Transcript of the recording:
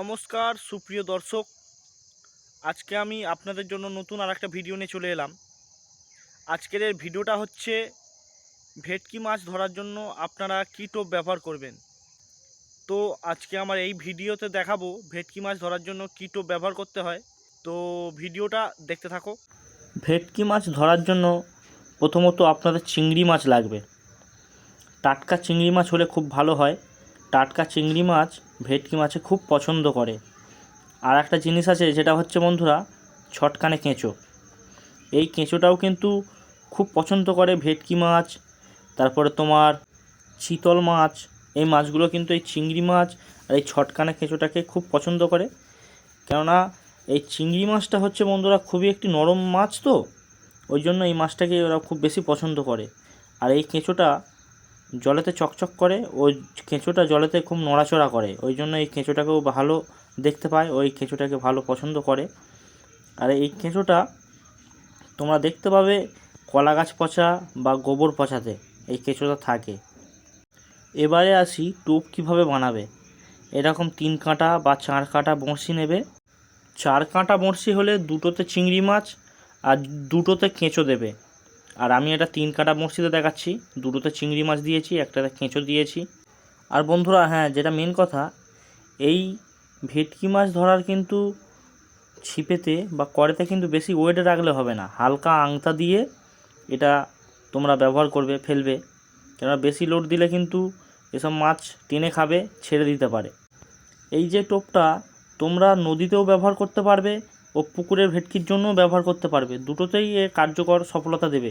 নমস্কার, সুপ্রিয় দর্শক। আজকে আমি আপনাদের জন্য নতুন আর একটা ভিডিও নিয়ে চলে এলাম। আজকের ভিডিওটা হচ্ছে, ভেটকি মাছ ধরার জন্য আপনারা কী টোপ ব্যবহার করবেন? তো আজকে আমার এই ভিডিওতে দেখাবো, ভেটকি মাছ ধরার জন্য কী টোপ ব্যবহার করতে হয়। তো ভিডিওটা দেখতে থাকো। ভেটকি মাছ ধরার জন্য প্রথমত আপনাদের চিংড়ি মাছ লাগবে। টাটকা চিংড়ি মাছ হলে খুব ভালো হয়। টাটকা চিংড়ি মাছ ভেটকি মাছে খুব পছন্দ করে। আর একটা জিনিস আছে, যেটা হচ্ছে বন্ধুরা, ছটকানে কেঁচো। এই কেঁচোটাও কিন্তু খুব পছন্দ করে ভেটকি মাছ, তারপরে তোমার চিতল মাছ, এই মাছগুলো কিন্তু এই চিংড়ি মাছ আর এই ছটকানে কেঁচোটাকে খুব পছন্দ করে। কেননা এই চিংড়ি মাছটা হচ্ছে বন্ধুরা খুবই একটি নরম মাছ তো, ওই জন্য এই মাছটাকে ওরা খুব বেশি পছন্দ করে। আর এই কেঁচোটা জলেতে চকচক করে, ওই কেঁচোটা জলেতে খুব নড়াচড়া করে। ওই জন্য এই কেঁচোটাকেও ভালো দেখতে পায়, ওই কেঁচোটাকে ভালো পছন্দ করে। আর এই কেঁচোটা তোমরা দেখতে পাবে কলা গাছ পচা বা গোবর পচাতে, এই কেঁচোটা থাকে। এবারে আসি টোপ কীভাবে বানাবে। এরকম তিন কাঁটা বা চার কাঁটা বড়শি নেবে। চার কাঁটা বড়শি হলে দুটোতে চিংড়ি মাছ আর দুটোতে কেঁচো দেবে। আর আমি এটা তিন কাটা বড়শিতে দেখাচ্ছি। দুটোতে চিংড়ি মাছ দিয়েছি, একটাতে কেঁচো দিয়েছি। আর বন্ধুরা হ্যাঁ যেটা মেন কথা, এই ভেটকি মাছ ধরার কিন্তু ছিপেতে বা কড়েতে কিন্তু বেশি ওয়েটে রাখলে হবে না। হালকা আংতা দিয়ে এটা তোমরা ব্যবহার করবে, ফেলবে। কেননা বেশি লোড দিলে কিন্তু এসব মাছ টেনে খাবে, ছেড়ে দিতে পারে। এই যে টোপটা তোমরা নদীতেও ব্যবহার করতে পারবে ও পুকুরের ভেটকির জন্যও ব্যবহার করতে পারবে। দুটোতেই এ কার্যকর সফলতা দেবে।